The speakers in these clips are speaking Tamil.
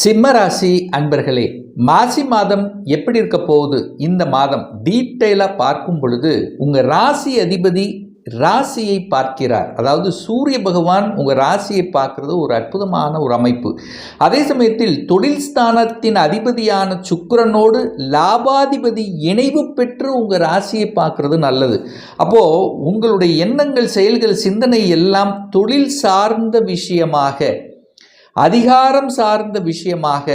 சிம்மராசி அன்பர்களே மாசி மாதம் எப்படி இருக்க போகுது? இந்த மாதம் டீட்டெயிலாக பார்க்கும் பொழுது உங்கள் ராசி அதிபதி ராசியை பார்க்கிறார். அதாவது சூரிய பகவான் உங்கள் ராசியை பார்க்கறது ஒரு அற்புதமான ஒரு அமைப்பு. அதே சமயத்தில் தொழில் ஸ்தானத்தின் அதிபதியான சுக்கரனோடு லாபாதிபதி இணைவு பெற்று உங்கள் ராசியை பார்க்கறது நல்லது. அப்போது உங்களுடைய எண்ணங்கள் செயல்கள் சிந்தனை எல்லாம் தொழில் சார்ந்த விஷயமாக அதிகாரம் சார்ந்த விஷயமாக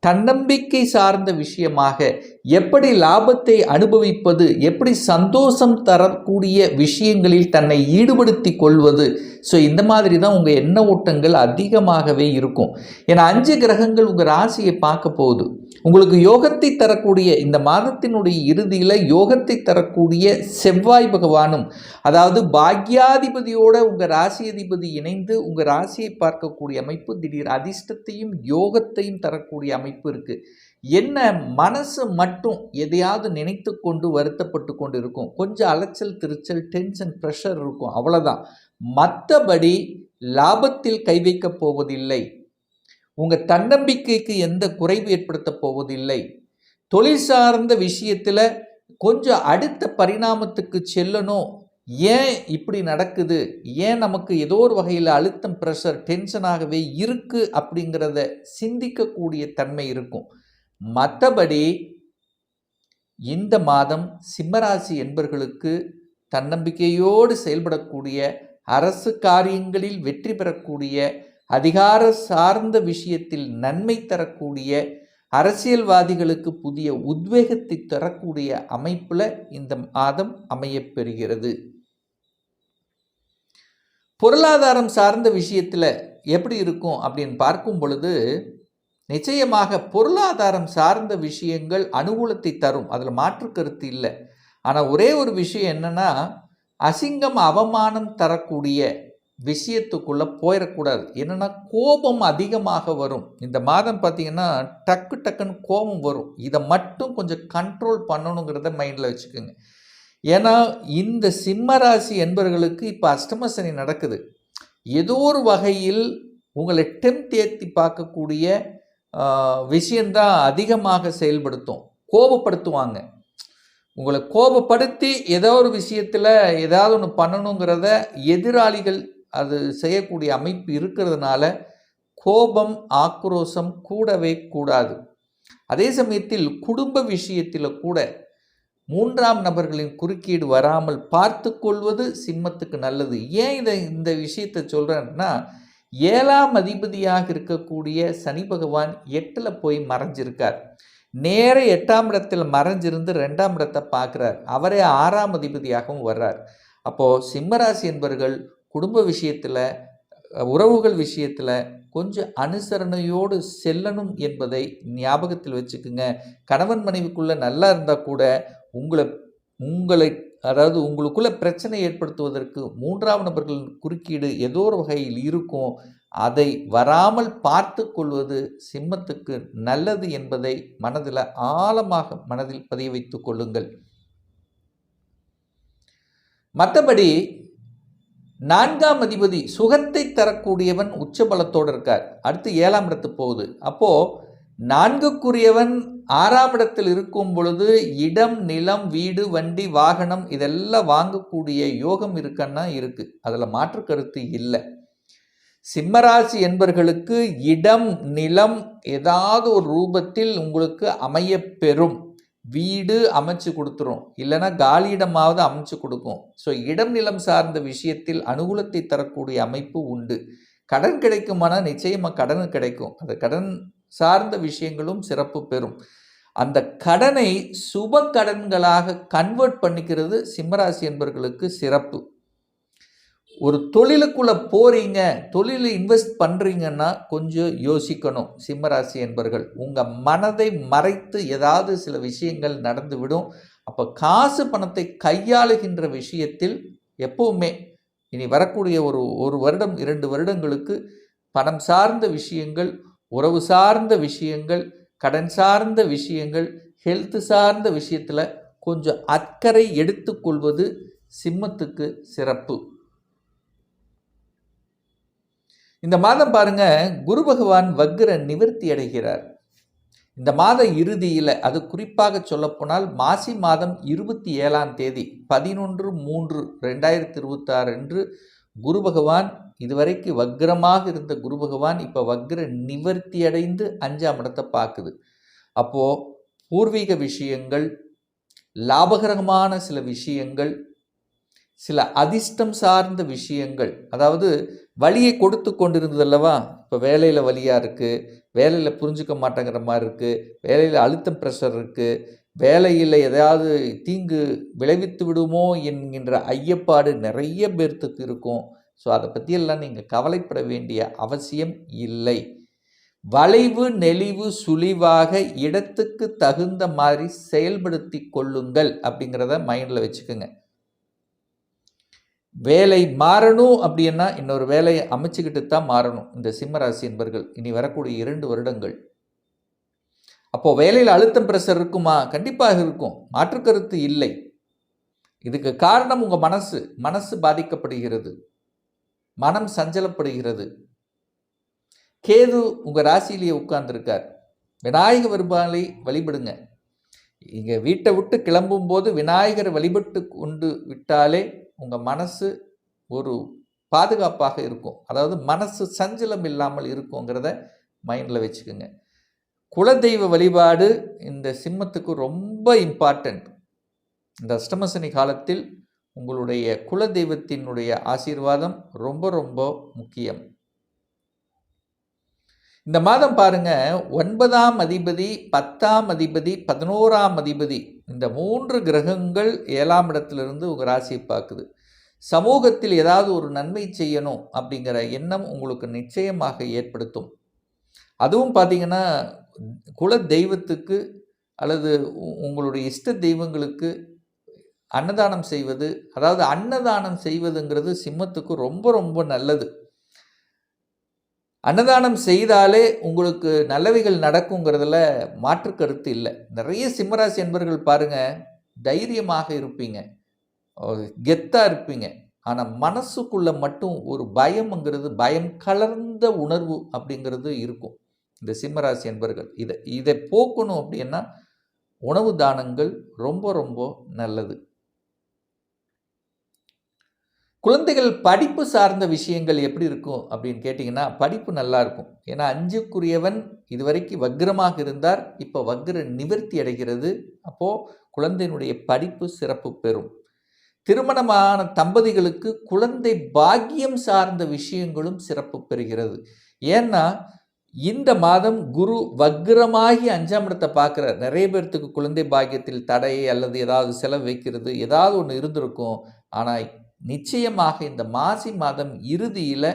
தன்னம்பிக்கை சார்ந்த விஷயமாக எப்படி லாபத்தை அனுபவிப்பது எப்படி சந்தோஷம் தரக்கூடிய விஷயங்களில் தன்னை ஈடுபடுத்தி கொள்வது. ஸோ இந்த மாதிரி தான் உங்கள் எண்ண ஓட்டங்கள் அதிகமாகவே இருக்கும். ஏன்னா அஞ்சு கிரகங்கள் உங்கள் ராசியை பார்க்க போகுது. உங்களுக்கு யோகத்தை தரக்கூடிய இந்த மாதத்தினுடைய இறுதியில் யோகத்தை தரக்கூடிய செவ்வாய் பகவானும் அதாவது பாக்யாதிபதியோட உங்கள் ராசி அதிபதி இணைந்து உங்கள் ராசியை பார்க்கக்கூடிய அமைப்பு திடீர் அதிர்ஷ்டத்தையும் யோகத்தையும் தரக்கூடிய அமைப்பு இருக்குது என்ன மனசு மட்டும் எதையாவது நினைத்து கொண்டு வருத்தப்பட்டு கொண்டு இருக்கும் கொஞ்சம் அலைச்சல் திருச்சல் டென்ஷன் ப்ரெஷர் இருக்கும். அவ்வளோதான் மற்றபடி லாபத்தில் கை வைக்கப் போவதில்லை. உங்கள் தன்னம்பிக்கைக்கு எந்த குறைவு ஏற்படுத்த போவதில்லை. தொழில் சார்ந்த விஷயத்தில் கொஞ்சம் அடுத்த பரிணாமத்துக்கு செல்லணும். ஏன் இப்படி நடக்குது? ஏன் நமக்கு ஏதோ ஒரு வகையில் அழுத்தம் ப்ரெஷர் டென்ஷனாகவே இருக்குது அப்படிங்கிறத சிந்திக்கக்கூடிய தன்மை இருக்கும். மற்றபடி இந்த மாதம் சிம்மராசி என்பர்களுக்கு தன்னம்பிக்கையோடு செயல்படக்கூடிய அரசு காரியங்களில் வெற்றி பெறக்கூடிய அதிகார சார்ந்த விஷயத்தில் நன்மை தரக்கூடிய அரசியல்வாதிகளுக்கு புதிய உத்வேகத்தை தரக்கூடிய அமைப்பில் இந்த மாதம் அமையப்பெறுகிறது பொருளாதாரம் சார்ந்த விஷயத்தில் எப்படி இருக்கும் அப்படின்னு பார்க்கும் பொழுது நிச்சயமாக பொருளாதாரம் சார்ந்த விஷயங்கள் அனுகூலத்தை தரும். அதில் மாற்று கருத்து இல்லை. ஆனால் ஒரே ஒரு விஷயம் என்னென்னா அசிங்கம் அவமானம் தரக்கூடிய விஷயத்துக்குள்ளே போயிடக்கூடாது என்னென்னா கோபம் அதிகமாக வரும். இந்த மாதம் பார்த்திங்கன்னா டக்கு டக்குன்னு கோபம் வரும். இதை மட்டும் கொஞ்சம் கண்ட்ரோல் பண்ணணுங்கிறத மைண்டில் வச்சுக்கோங்க. ஏன்னா இந்த சிம்மராசி என்பவர்களுக்கு இப்போ அஷ்டமசனி நடக்குது. ஏதோ ஒரு வகையில் உங்களை டெம்ட் ஏற்றி பார்க்கக்கூடிய விஷயந்தான் அதிகமாக செயல்படுத்தும். கோபப்படுத்துவாங்க. உங்களை கோபப்படுத்தி ஏதோ ஒரு விஷயத்தில் ஏதாவது ஒன்று பண்ணணுங்கிறத எதிராளிகள் அது செய்யக்கூடிய அமைப்பு இருக்கிறதுனால கோபம் ஆக்ரோஷம் கூடவே கூடாது. அதே சமயத்தில் குடும்ப விஷயத்தில் கூட மூன்றாம் நபர்களின் குறுக்கீடு வராமல் பார்த்து கொள்வது சிம்மத்துக்கு நல்லது. ஏன் இதை இந்த விஷயத்தை சொல்கிறேன்னா ஏழாம் அதிபதியாக இருக்கக்கூடிய சனி பகவான் எட்டில் போய் மறைஞ்சிருக்கார். நேர எட்டாம் இடத்தில் மறைஞ்சிருந்து ரெண்டாம் இடத்தை பார்க்குறார். அவரே ஆறாம் அதிபதியாகவும் வர்றார். அப்போது சிம்மராசி என்பவர்கள் குடும்ப விஷயத்தில் உறவுகள் விஷயத்தில் கொஞ்சம் அனுசரணையோடு செல்லணும் என்பதை ஞாபகத்தில் வச்சுக்குங்க. கணவன் மனைவிக்குள்ளே நல்லா இருந்தால் கூட உங்களை உங்களை அதாவது உங்களுக்குள்ள பிரச்சனை ஏற்படுத்துவதற்கு மூன்றாம் நபர்கள் குறுக்கீடு ஏதோ ஒரு வகையில் இருக்கும். அதை வராமல் பார்த்து கொள்வது சிம்மத்துக்கு நல்லது என்பதை மனதில் ஆழமாக மனதில் பதிய வைத்து கொள்ளுங்கள். மற்றபடி நான்காம் அதிபதி சுகத்தை தரக்கூடியவன் உச்சபலத்தோடு இருக்கார். அடுத்து ஏழாம் இடத்து போகுது. அப்போது நான்குக்குரியவன் ஆறாம் இடத்தில் இருக்கும் பொழுது இடம் நிலம் வீடு வண்டி வாகனம் இதெல்லாம் வாங்கக்கூடிய யோகம் இருக்கன்னா இருக்குது அதில் மாற்று கருத்து இல்லை. சிம்மராசி என்பர்களுக்கு இடம் நிலம் ஏதாவது ஒரு ரூபத்தில் உங்களுக்கு அமைய பெறும். வீடு அமைச்சு கொடுத்துரும். இல்லைன்னா காலியிடமாவது அமைச்சு கொடுக்கும். ஸோ இடம் நிலம் சார்ந்த விஷயத்தில் அனுகூலத்தை தரக்கூடிய அமைப்பு உண்டு. கடன் கிடைக்குமானால் நிச்சயமாக கடன் கிடைக்கும். அந்த கடன் சார்ந்த விஷயங்களும் சிறப்பு பெறும். அந்த கடனை சுப கடன்களாக கன்வெர்ட் பண்ணிக்கிறது சிம்மராசி என்பவர்களுக்கு சிறப்பு. ஒரு தொழிலுக்குள்ளே போகிறீங்க தொழிலில் இன்வெஸ்ட் பண்ணுறீங்கன்னா கொஞ்சம் யோசிக்கணும் சிம்மராசி என்பர்கள். உங்கள் மனதை மறைத்து ஏதாவது சில விஷயங்கள் நடந்துவிடும். அப்போ காசு பணத்தை கையாளுகின்ற விஷயத்தில் எப்பவுமே இனி வரக்கூடிய ஒரு ஒரு வருடம் இரண்டு வருடங்களுக்கு பணம் சார்ந்த விஷயங்கள் உறவு சார்ந்த விஷயங்கள் கடன் சார்ந்த விஷயங்கள் ஹெல்த் சார்ந்த விஷயத்தில் கொஞ்சம் அக்கறை எடுத்துக்கொள்வது சிம்மத்துக்கு சிறப்பு. இந்த மாதம் பாருங்க குரு பகவான் வக்ர நிவர்த்தி அடைகிறார். இந்த மாத இறுதியில் அது குறிப்பாக சொல்லப்போனால் மாசி மாதம் இருபத்தி ஏழாம் தேதி பதினொன்று மூன்று ரெண்டாயிரத்தி இருபத்தாறு அன்று குரு பகவான் இதுவரைக்கு வக்ரமாக இருந்த குரு பகவான் இப்போ வக்ர நிவர்த்தி அடைந்து அஞ்சாம் இடத்தை பார்க்குது. அப்போது பூர்வீக விஷயங்கள் லாபகரமான சில விஷயங்கள் சில அதிர்ஷ்டம் சார்ந்த விஷயங்கள் அதாவது வழியை கொடுத்து கொண்டிருந்ததல்லவா இப்போ வேலையில் வழியாக இருக்குது வேலையில் புரிஞ்சுக்க மாட்டேங்கிற மாதிரி இருக்குது வேலையில் அழுத்தம் ப்ரெஷர் இருக்குது வேலையில் எதாவது தீங்கு விளைவித்து விடுமோ என்கின்ற ஐயப்பாடு நிறைய பேர்த்துக்கு இருக்கும். ஸோ அதை பற்றியெல்லாம் நீங்கள் கவலைப்பட வேண்டிய அவசியம் இல்லை. வளைவு நெளிவு சுழிவாக இடத்துக்கு தகுந்த மாதிரி செயல்படுத்தி கொள்ளுங்கள் அப்படிங்கிறத மைண்டில் வச்சுக்கோங்க. வேலை மாறணும் அப்படின்னா இன்னொரு வேலையை அமைச்சுக்கிட்டு தான் மாறணும். இந்த சிம்மராசி என்பர்கள் இனி வரக்கூடிய இரண்டு வருடங்கள் அப்போது வேலையில் அழுத்தம் ப்ரெஷர் இருக்குமா? கண்டிப்பாக இருக்கும். மாற்று கருத்து இல்லை. இதுக்கு காரணம் உங்கள் மனசு. மனசு பாதிக்கப்படுகிறது. மனம் சஞ்சலப்படுகிறது. கேது உங்கள் ராசியிலேயே உட்கார்ந்துருக்கார். விநாயக பெருமாளை வழிபடுங்க. இங்கே வீட்டை விட்டு கிளம்பும் போது விநாயகரை வழிபட்டு கொண்டு விட்டாலே உங்கள் மனசு ஒரு பாதுகாப்பாக இருக்கும். அதாவது மனசு சஞ்சலம் இல்லாமல் இருக்குங்கிறத மைண்டில் வச்சுக்கோங்க. குலதெய்வ வழிபாடு இந்த சிம்மத்துக்கு ரொம்ப இம்பார்ட்டண்ட் இந்த அஷ்டமசனி காலத்தில் உங்களுடைய குலதெய்வத்தினுடைய ஆசீர்வாதம் ரொம்ப ரொம்ப முக்கியம். இந்த மாதம் பாருங்க ஒன்பதாம் அதிபதி பத்தாம் அதிபதி பதினோராம் அதிபதி இந்த மூன்று கிரகங்கள் ஏழாம் இடத்திலிருந்து உங்கள் ராசியை பார்க்குது. சமூகத்தில் ஏதாவது ஒரு நன்மை செய்யணும் அப்படிங்கிற எண்ணம் உங்களுக்கு நிச்சயமாக ஏற்படுத்தும். அதுவும் பார்த்தீங்கன்னா குல தெய்வத்துக்கு அல்லது உங்களுடைய இஷ்ட தெய்வங்களுக்கு அன்னதானம் செய்வது அதாவது அன்னதானம் செய்வதுங்கிறது சிம்மத்துக்கு ரொம்ப ரொம்ப நல்லது. அன்னதானம் செய்தாலே உங்களுக்கு நல்லவைகள் நடக்குங்கிறதுல மாற்று கருத்து இல்லை. நிறைய சிம்மராசி என்பர்கள் பாருங்கள் தைரியமாக இருப்பீங்க. கெத்தாக இருப்பீங்க. ஆனால் மனசுக்குள்ளே மட்டும் ஒரு பயம்ங்கிறது பயம் கலர்ந்த உணர்வு அப்படிங்கிறது இருக்கும். இந்த சிம்மராசி என்பர்கள் இதை இதை போக்கணும் அப்படின்னா உணவு தானங்கள் ரொம்ப ரொம்ப நல்லது. குழந்தைகள் படிப்பு சார்ந்த விஷயங்கள் எப்படி இருக்கும் அப்படின்னு கேட்டிங்கன்னா படிப்பு நல்லா இருக்கும். ஏன்னா அஞ்சுக்குரியவன் இதுவரைக்கும் வக்ரமாக இருந்தார் இப்போ வக்ர நிவர்த்தி அடைகிறது. அப்போது குழந்தையினுடைய படிப்பு சிறப்பு பெறும். திருமணமான தம்பதிகளுக்கு குழந்தை பாக்கியம் சார்ந்த விஷயங்களும் சிறப்பு பெறுகிறது. ஏன்னா இந்த மாதம் குரு வக்ரமாகி அஞ்சாம் இடத்தை பார்க்குற நிறைய பேர்த்துக்கு குழந்தை பாக்கியத்தில் தடை அல்லது ஏதாவது செலவு வைக்கிறது ஏதாவது ஒன்று இருந்திருக்கும். ஆனால் நிச்சயமாக இந்த மாசி மாதம் இறுதியில்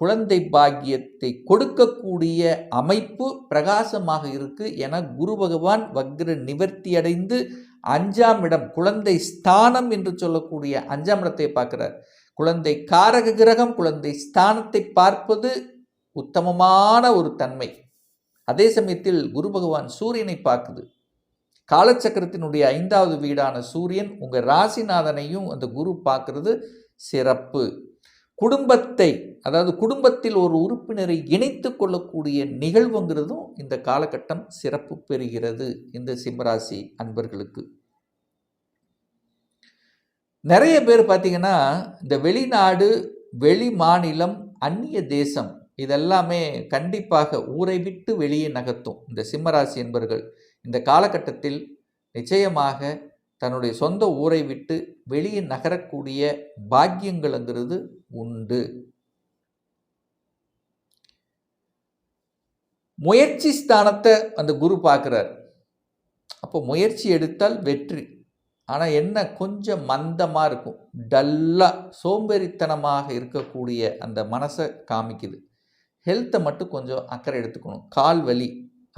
குழந்தை பாக்கியத்தை கொடுக்கக்கூடிய அமைப்பு பிரகாசமாக இருக்குது என குரு பகவான் வக்ர நிவர்த்தி அடைந்து அஞ்சாம் இடம் குழந்தை ஸ்தானம் என்று சொல்லக்கூடிய அஞ்சாம் இடத்தை பார்க்கிறார். குழந்தை காரக கிரகம் குழந்தை ஸ்தானத்தை பார்ப்பது உத்தமமான ஒரு தன்மை. அதே சமயத்தில் குரு பகவான் சூரியனை பார்க்குது. காலச்சக்கரத்தினுடைய ஐந்தாவது வீடான சூரியன் உங்கள் ராசிநாதனையும் அந்த குரு பார்க்கறது சிறப்பு. குடும்பத்தை அதாவது குடும்பத்தில் ஒரு உறுப்பினரை இணைத்து கொள்ளக்கூடிய நிகழ்வுங்கிறதும் இந்த காலகட்டம் சிறப்பு பெறுகிறது இந்த சிம்மராசி அன்பர்களுக்கு. நிறைய பேர் பார்த்தீங்கன்னா இந்த வெளிநாடு வெளி மாநிலம் அந்நிய தேசம் இதெல்லாமே கண்டிப்பாக ஊரை விட்டு வெளியே நகர்த்தும் இந்த சிம்மராசி என்பர்கள். இந்த காலகட்டத்தில் நிச்சயமாக தன்னுடைய சொந்த ஊரை விட்டு வெளியே நகரக்கூடிய பாக்கியங்கள்ங்கிறது உண்டு. முயற்சி ஸ்தானத்தை அந்த குரு பார்க்குறார். அப்போ முயற்சி எடுத்தால் வெற்றி. ஆனால் என்ன கொஞ்சம் மந்தமாக இருக்கும். டல்லாக சோம்பேறித்தனமாக இருக்கக்கூடிய அந்த மனசை காமிக்குது. ஹெல்த்தை மட்டும் கொஞ்சம் அக்கறை எடுத்துக்கணும். கால் வலி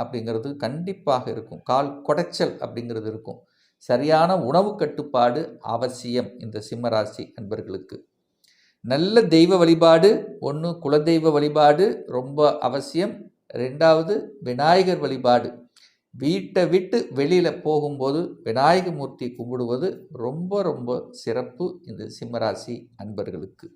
அப்படிங்கிறது கண்டிப்பாக இருக்கும். கால் குடைச்சல் அப்படிங்கிறது இருக்கும். சரியான உணவு கட்டுப்பாடு அவசியம் இந்த சிம்மராசி அன்பர்களுக்கு. நல்ல தெய்வ வழிபாடு ஒன்று குலதெய்வ வழிபாடு ரொம்ப அவசியம். ரெண்டாவது விநாயகர் வழிபாடு. வீட்டை விட்டு வெளியில் போகும்போது விநாயகமூர்த்தி கும்பிடுவது ரொம்ப ரொம்ப சிறப்பு இந்த சிம்மராசி அன்பர்களுக்கு.